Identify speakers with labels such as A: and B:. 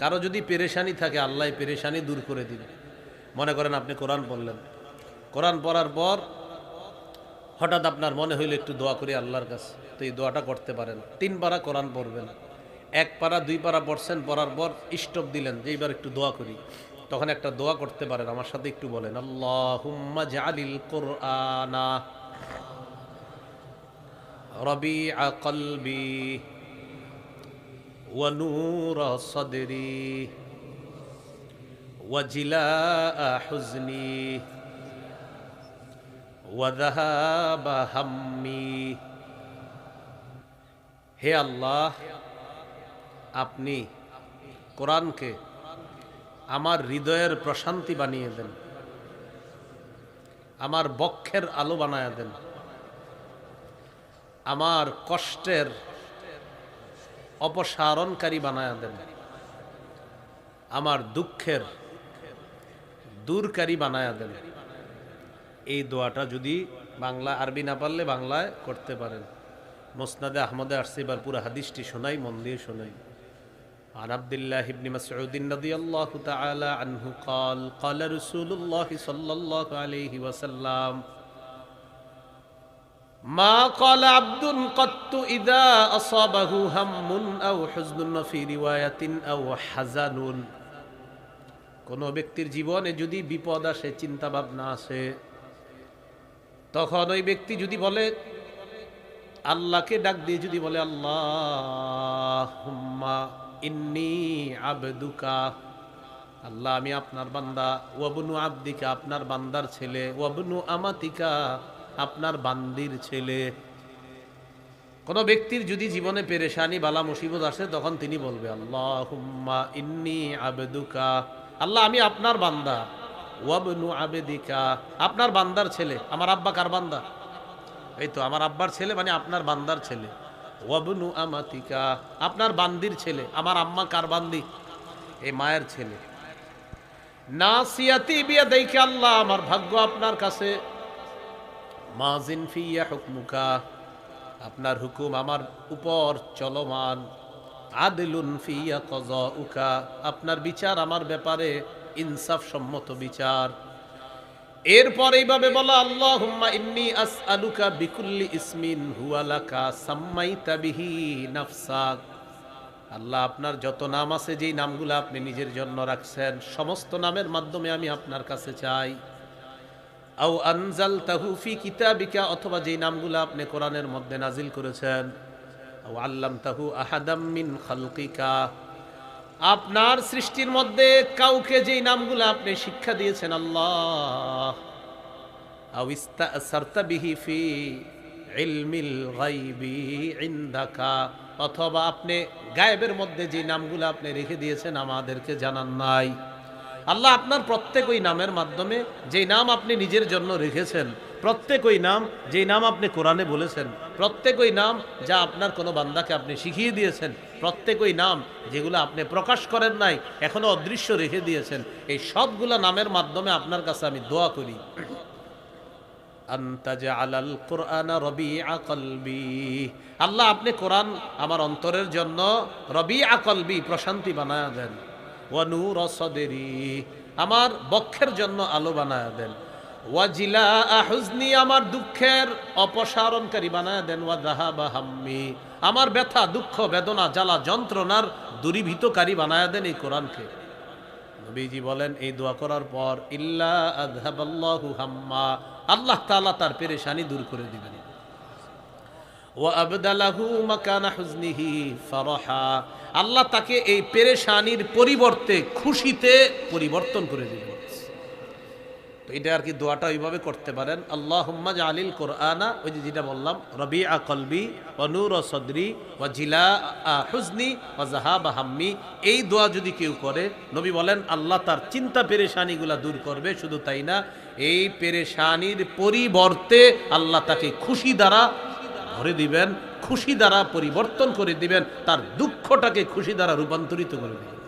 A: কারও যদি পেরেশানি থাকে, আল্লাহ পেরেশানি দূর করে দিবে। মনে করেন আপনি কোরআন পড়লেন। কোরআন পড়ার পর হঠাৎ আপনার মনে হইলে, একটু দোয়া করি আল্লাহর কাছে। তো এই দোয়াটা করতে পারেন। তিন পারা কোরআন পড়বেন। এক পারা, দুই পারা পড়ছেন, পড়ার পর স্টপ দিলেন যে এইবার একটু দোয়া করি। তখন একটা দোয়া করতে পারেন। আমার সাথে একটু বলেন, আল্লাহুম্মা জালিল কোরআনা রবি আকলবি ونور صدري وجلاء حزني وذهاب همي হে আল্লাহ আপনি কোরআনকে আমার হৃদয়ের প্রশান্তি বানিয়ে দেন আমার বক্ষের আলো বানায় দেন আমার কষ্টের অপসারণকারী বানায় দেন আমার দুঃখের দূরকারী বানায় দেন এই দোয়াটা যদি বাংলা আরবি না পারলে বাংলায় করতে পারেন মোসনাদে আহমদে আসছে এবার পুরো হাদিসটি শোনাই মন দিয়ে শোনাই عن عبد الله بن مسعود رضي الله تعالى عنه قال قال رسول الله صلى الله عليه وسلم ما قال عبد قط إذا أصابه هم أو حزن في رواية أو حزن কোনো ব্যক্তির জীবনে যদি বিপদ আসে চিন্তা ভাবনা আসে তখন ওই ব্যক্তি যদি বলে আল্লাহকে ডাক দিয়ে যদি বলে আল্লাহ ইন্নি আবদুকা আল্লাহ আমি আপনার বান্দা ওয়াবনু আব্দিকা আপনার বান্দার ছেলে ওয়াবনু আমাতিকা আপনার বান্দির ছেলে। কোনো ব্যক্তির যদি জীবনে পেরেশানি, বালা, মুসিবত আসে, তখন তিনি বলবে আল্লাহ ইন্নি আবেদুকা। আল্লাহ, আমি আপনার বান্দা। ওয়াবনু আবেদিকা। আপনার বান্দার ছেলে। আমার আব্বা কার বান্দা? এই তো, আমার আব্বার ছেলে মানে আপনার বান্দার ছেলে। ওয়াবনু আমাতিকা। আপনার বান্দির ছেলে। আমার আম্মা কার বান্দি? এই মায়ের ছেলে। না সিয়াতি বিয়া দেখে আল্লাহ, আমার ভাগ্য আপনার কাছে। মাজিন ফিয়া হুকমুকা, আপনার হুকুম আমার উপর চলমান। আদিলুন ফিয়া কজ উকা আপনার বিচার আমার ব্যাপারে ইনসাফ সম্মত বিচার। এরপর এইভাবে বলা আল্লাহ হুম্মা ইন্নি আস আলুকা বিকুল্লি ইসমিন হুয়ালাকা সাম্মাইতা বিহি নাফসাক আল্লাহ, আপনার যত নাম আছে, যেই নামগুলো আপনি নিজের জন্য রাখছেন, সমস্ত নামের মাধ্যমে আমি আপনার কাছে চাই। আও আনজাল তাহু ফি কিতাবিকা, অথবা যেই নামগুলো আপনি কোরআনের মধ্যে নাজিল করেছেন, আও আল্লাম তাহু আহাদাম মিন খালকিকা। আপনার সৃষ্টির মধ্যে কাউকে যেই নামগুলো আপনি শিক্ষা দিয়েছেন, আল্লাহ, আও ইস্তাসারতা বিহি ফি ইলমিল গাইবি ইনদাকা, অথবা আপনি গায়েবের মধ্যে যে নামগুলো আপনি রেখে দিয়েছেন, আমাদেরকে জানান নাই। আল্লাহ আপনার প্রত্যেক ওই নামের মাধ্যমে যেই নাম আপনি নিজের জন্য রেখেছেন, প্রত্যেক ওই নাম, যেই নাম আপনি কোরআনে বলেছেন, প্রত্যেক ওই নাম যা আপনার কোনো বান্দাকে আপনি শিখিয়ে দিয়েছেন, প্রত্যেক ওই নাম যেগুলো আপনি প্রকাশ করেন নাই, এখনও অদৃশ্য রেখে দিয়েছেন, এই সবগুলা নামের মাধ্যমে আপনার কাছে আমি দোয়া করি। আল্লাহ আপনি কোরআন আমার অন্তরের জন্য রবি আকলবি প্রশান্তি বানায়া দেন। ওয়ানুর সদেরি, আমার বক্ষের জন্য আলো বানায়া দেন। ওয়াজিলা আহুজনি আমার দুঃখের অপসারণকারী বানায়া দেন। ওয়া দাহাবা হাম্মি, আমার ব্যথা, দুঃখ, বেদনা, জ্বালা, যন্ত্রণার দূরীভূতকারী বানায়া দেন এই কোরআনকে। নবীজি বলেন, এই দোয়া করার পর, ইল্লা আযহাবাল্লাহু হাম্মা, আল্লাহ তাআলা তার পেরেশানি দূর করে দিবেন। আল্লাহ তাকে এই পেরেশানির পরিবর্তে খুশিতে পরিবর্তন করে দিবেন। তো এটা আর কি দোয়াটা ওইভাবে করতে পারেন। আল্লাহ হুম্মা আলিল কোরআনা, ওই যে যেটা বললাম রবি আ কলবি ও ও সদরি ও জিলা হুজনি ও জাহাব হাম্মি। এই দোয়া যদি কেউ করে, নবী বলেন, আল্লাহ তার চিন্তা পেরেশানিগুলা দূর করবে, শুধু তাই না, এই পেরেশানির পরিবর্তে আল্লাহ তাকে খুশি দ্বারা ভরে দিবেন খুশি দ্বারা পরিবর্তন করে দিবেন তার দুঃখটাকে খুশি দ্বারা রূপান্তরিত করে দিবেন।